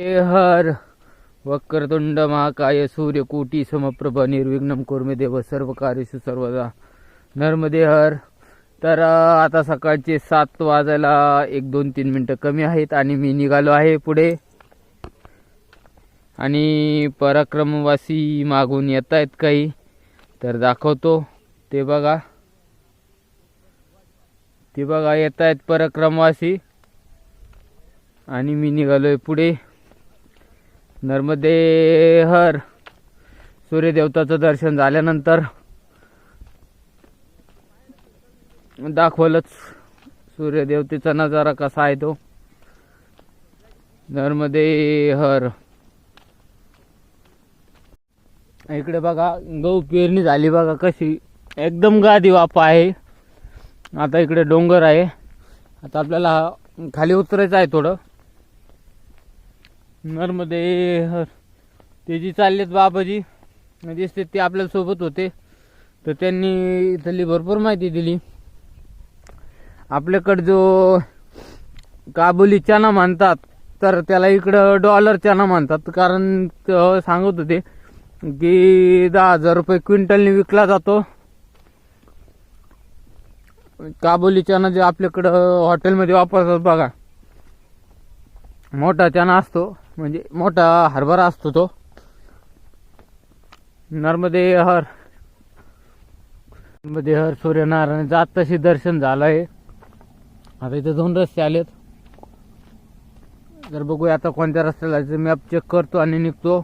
हर वक्रतुंड महाकाय सूर्यकोटी समप्रभ निर्विघ्नम कुर्मे देव सर्व कार्यशु सर्वदा. नर्मदे हर तर आता सकाळचे सात वाजायला एक दोन तीन मिनटं कमी आहेत आणि मी निघालो आहे पुढे. आणि पराक्रमवासी मागून येत आहेत काही तर दाखवतो. ते बघा. ते बघा येत आहेत पराक्रमवासी. आणि मी निघालोय पुढे. नर्मदे हर सूर्यदेवताचं दर्शन झाल्यानंतर दाखवलंच सूर्यदेवतेचा नजारा कसा आहे तो. नर्मदे हर इकडे बघा गहू पेरणी झाली बघा कशी. एकदम गादी वापा आहे. आता इकडे डोंगर आहे. आता आपल्याला खाली उतरायचं आहे थोडं. नर्मदे हर ते जी चाललेत बाबाजी दिसते ते आपल्यासोबत होते. तर त्यांनी इथली भरपूर माहिती दिली. आपल्याकडं जो काबुली चना म्हणतात तर त्याला इकडं डॉलर चना म्हणतात. कारण सांगत होते की दहा हजार रुपये क्विंटलने विकला जातो. काबुली चना जे आपल्याकडं हॉटेलमध्ये वापरतात बघा. मोठा चना असतो. म्हणजे मोठा हरभरा असतो तो. नर्मदे हर नर्मदे हर सूर्यनारायण जात तशी दर्शन झालंय. आता इथे दोन रस्ते आलेत. तर बघूया आता कोणत्या रस्त्याला जायचं मॅप चेक करतो आणि निघतो.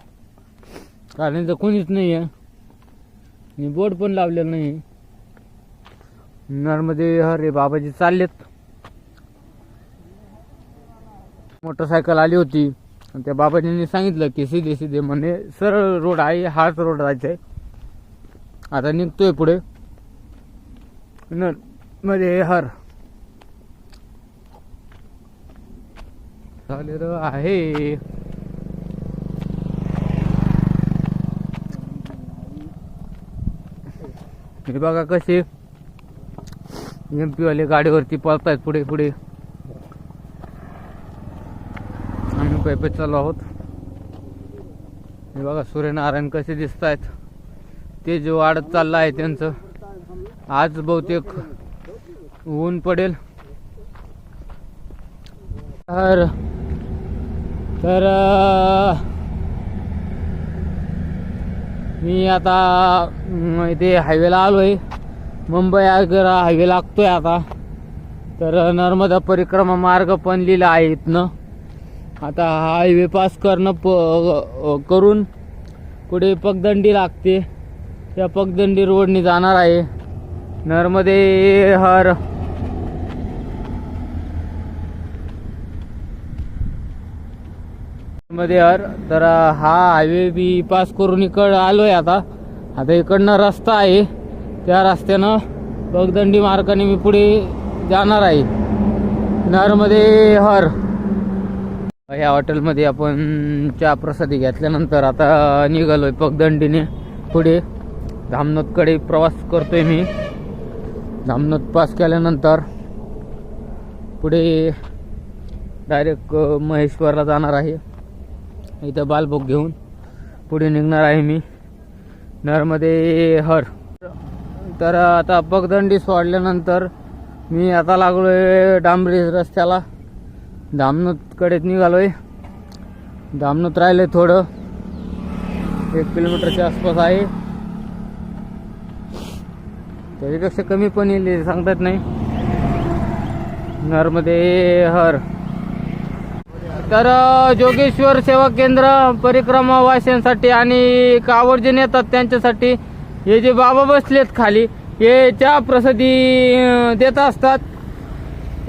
कारण इथं कोणीच नाही आहे बोर्ड पण लावलेलं नाही नर्मदे हर हे बाबाजी चाललेत. मोटरसायकल आली होती. त्या बाबाजींनी सांगितलं की सीधे सीधे म्हणे सरळ रोड आहे हाच रोड जायचा आहे. आता निघतोय पुढे. मध्ये हर. झालेलं आहे. हे बघा कसे. एम वाले गाडीवरती पळतायत पुढे पुढे आम्ही पैपे चालू आहोत. हे बघा सूर्यनारायण कसे दिसत आहेत ते जे वाढत चाललं आहे त्यांचं. आज बहुतेक ऊन पडेल. तर तर मी आता इथे हायवेला आलो आहे मुंबई आग्रा हायवे लागतोय आता. तर नर्मदा परिक्रमा मार्ग पण लिहिला आहे इथनं. आता हा हायवे पास करणं प करून पुढे पगदंडी लागते. त्या पगदंडी रोडने जाणार आहे. नर्मदे हर. मध्ये हर. तर हा हायवे बी पास करून इकडं आलोय आता. आता इकडनं रस्ता आहे. त्या रस्त्यानं पगदंडी मार्गाने मी पुढे जाणार आहे. नरमध्ये हर. या हॉटेलमध्ये आपण चहा प्रसादी घेतल्यानंतर आता निघालोय पगदंडीने. पुढे धामनोदकडे प्रवास करतोय मी. धामनोद पास केल्यानंतर पुढे डायरेक्ट महेश्वरला जाणार आहे. इथं बालभोग घेऊन पुढे निघणार आहे मी. नरमध्ये हर. तर आता पगदंडी सोडल्यानंतर मी आता लागलोय डांबरी रस्त्याला. धामनोदकडे निघालोय. धामनोत राहिले थोडं. एक किलोमीटरच्या आसपास आहे. त्याच्यापेक्षा कमी पण येईल सांगता येत नाही. नरमध्ये हर. तर जोगेश्वर सेवा केंद्र परिक्रमा वासियांसाठी आणि कावर्जन येतात त्यांच्यासाठी हे जे बाबा बसलेत खाली हे चहा प्रसिद्धी देत असतात.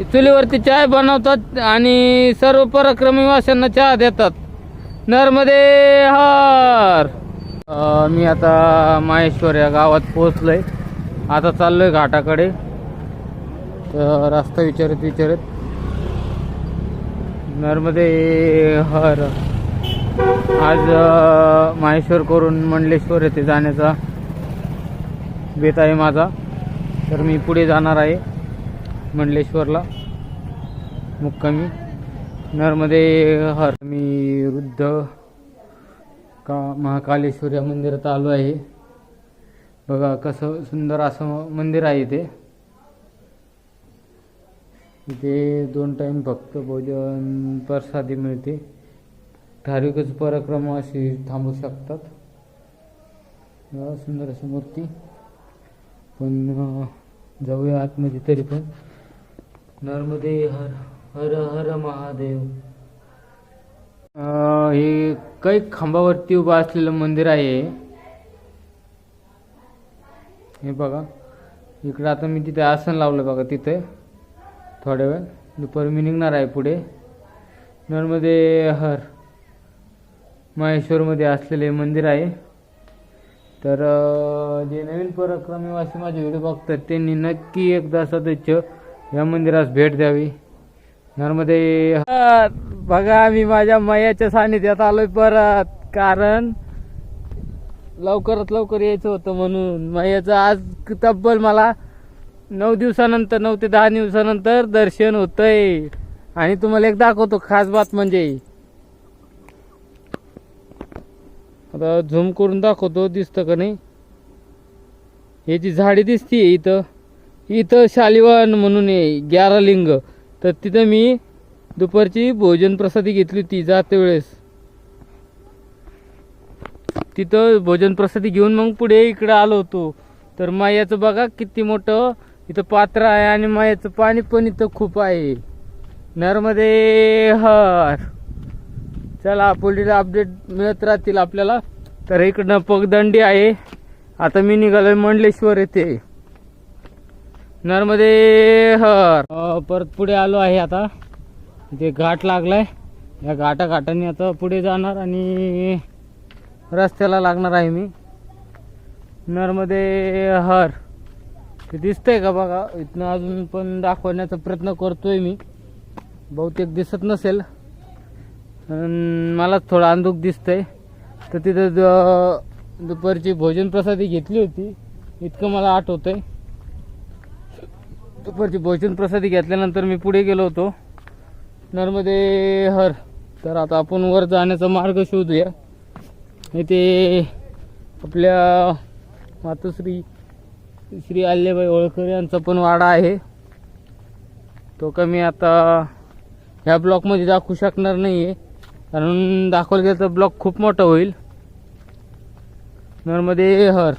चुलीवरती चाय बनवतात आणि सर्व पराक्रमी वासियांना चहा देतात. नरमध्ये हर! मी आता माहेश्वर या गावात पोहोचलोय. आता चाललोय घाटाकडे. तर रस्ता विचारत विचारत. नर्मदे हर! आज माहेश्वर करून मंडलेश्वर येथे जाण्याचा बेत आहे माझा. तर मी पुढे जाणार आहे. मंडलेश्वरला. मुक्कामी. नर्मदे हर. मी वृद्ध का महाकालेश्वर या मंदिरात आलो आहे. बघा कसं सुंदर असं मंदिर आहे इथे. इथे दोन टाईम फक्त भोजन प्रसादी मिळते. ठराविकच पराक्रम अशी थांबू शकतात. सुंदर अशी मूर्ती. पण जाऊया आतमध्ये तरी पण. नर्मदे हर हर हर महादेव. हे काही खांबावरती उभं असलेलं मंदिर आहे. हे बघा. इकडं आता मी तिथे आसन लावलं बघा तिथे. थोड्या वेळ. दुपारी मी निघणार आहे पुढे. नर्मदे हर. महेश्वरमध्ये असलेले मंदिर आहे. तर जे नवीन पराक्रमीवासी माझे व्हिडिओ बघतात त्यांनी नक्की एकदा सदैच या मंदिरास भेट द्यावी. नर्मदे हर बघा मी माझ्या मयाच्या सानिध्यात आलोय परत. कारण लवकरात लवकर यायचं होतं म्हणून. मयाचं आज तब्बल मला नऊ दिवसानंतर नऊ ते दहा दिवसानंतर दर्शन होतंय. आणि तुम्हाला एक दाखवतो खास बात म्हणजे. आता झूम करून दाखवतो दिसतं का नाही? याची झाडी दिसतीये इथं. इथं शालिवान म्हणून आहे ग्यारा लिंग तर तिथं मी दुपारची भोजन प्रसादी घेतली होती जाते वेळेस. तिथं भोजन प्रसादी घेऊन मग पुढे इकडे आलो होतो. तर मायाचं बघा किती मोठं इथं पात्र आहे आणि मायाचं पाणी पण इथं खूप आहे. नर्मदे हर चला पुढील अपडेट मिळत राहतील आपल्याला. तर इकडनं पगदंडी आहे. आता मी निघालोय मंडलेश्वर येथे. नर्मदे हर. परत पुढे आलो आहे आता. इथे घाट लागलाय. या घाटा घाटाने आता पुढे जाणार आणि रस्त्याला लागणार आहे मी. नर्मदे हर. ते दिसतंय का बघा? इथनं अजून पण दाखवण्याचा प्रयत्न करतोय मी. बहुतेक दिसत नसेल. अन मला थोडं अंधुक दिसतंय. तर तिथं दुपारची भोजन प्रसादी घेतली होती. इतकं मला आठवतंय. दुपारची भोजन प्रसादी घेतल्यानंतर मी पुढे गेलो होतो. नर्मदे हर. तर आता आपण वर जाण्याचा मार्ग शोधूया. इथे आपल्या मातोश्री श्री अल्लेबाई होळकर यांचा पण वाडा आहे. तो का मी आता ह्या ब्लॉकमध्ये दाखवू शकणार नाही आहे कारण दाखवलं गेलं तर ब्लॉक खूप मोठा होईल. नर्मदे हर.